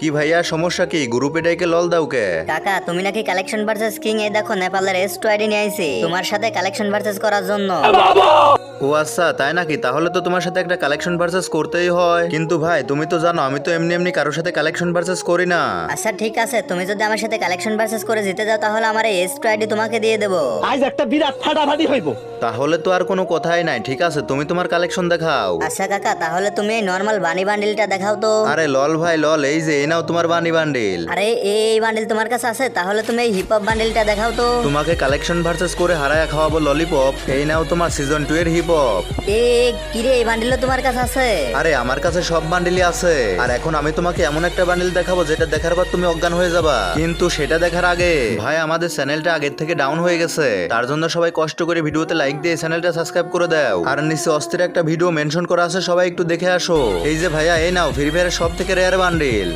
কি ভাইয়া সমস্যা কি? গ্রুপে ডাইকে লল দাও কে। কাকা তুমি নাকি কালেকশন ভার্সেস কিং এই দেখো নেপালের এস টু আইডি নিয়ে আইছি। তোমার সাথে কালেকশন ভার্সেস করার জন্য। ও আচ্ছা তাই নাকি? তাহলে তো তোমার সাথে একটা কালেকশন ভার্সেস করতেই হয়। কিন্তু ভাই তুমি তো জানো আমি তো এমনি এমনি কারোর সাথে কালেকশন ভার্সেস করি না। আচ্ছা ঠিক আছে। তুমি যদি আমার সাথে কালেকশন ভার্সেস করে জিতে যাও তাহলে আমার এই এস টু আইডি তোমাকে দিয়ে দেবো। আজ একটা বিরাট ফাটাফাটি হইব। তাহলে তো আর কোনো কথাই নাই ঠিক আছে? তুমি তোমার কালেকশন দেখাও। আচ্ছা কাকা তাহলে তুমি এই নর্মাল বানি বান্ডিলটা দেখাও তো। আরে লল ভাই লল এই যে নাও তোমার বানি বান্ডিল। আরে এই বান্ডিল তোমার কাছে আছে তাহলে তুমি এই হিপ হপ বান্ডিলটা দেখাও তো। তোমাকে কালেকশন ভার্সেস করে হারায় খাওয়াবো ললিপপ এই নাও তোমার সিজন টু এর হিপ হপ এ কিরে এই বান্ডিলও তোমার কাছে আছে? আরে আমার কাছে সব বান্ডিলই আছে। আর এখন আমি তোমাকে এমন একটা বান্ডিল দেখাবো যেটা দেখার পর তুমি অজ্ঞান হয়ে যাবা। কিন্তু সেটা দেখার আগে ভাই আমাদের চ্যানেলটা আগের থেকে ডাউন হয়ে গেছে। তার জন্য সবাই কষ্ট করে ভিডিওতে লাইক দিয়ে চ্যানেলটা সাবস্ক্রাইব করে দাও। আর নিচে অস্থির একটা ভিডিও মেনশন করা আছে সবাই একটু দেখে আসো। এই যে ভাইয়া এই নাও ফ্রি ফায়ারের সব থেকে রেয়ার বান্ডিল।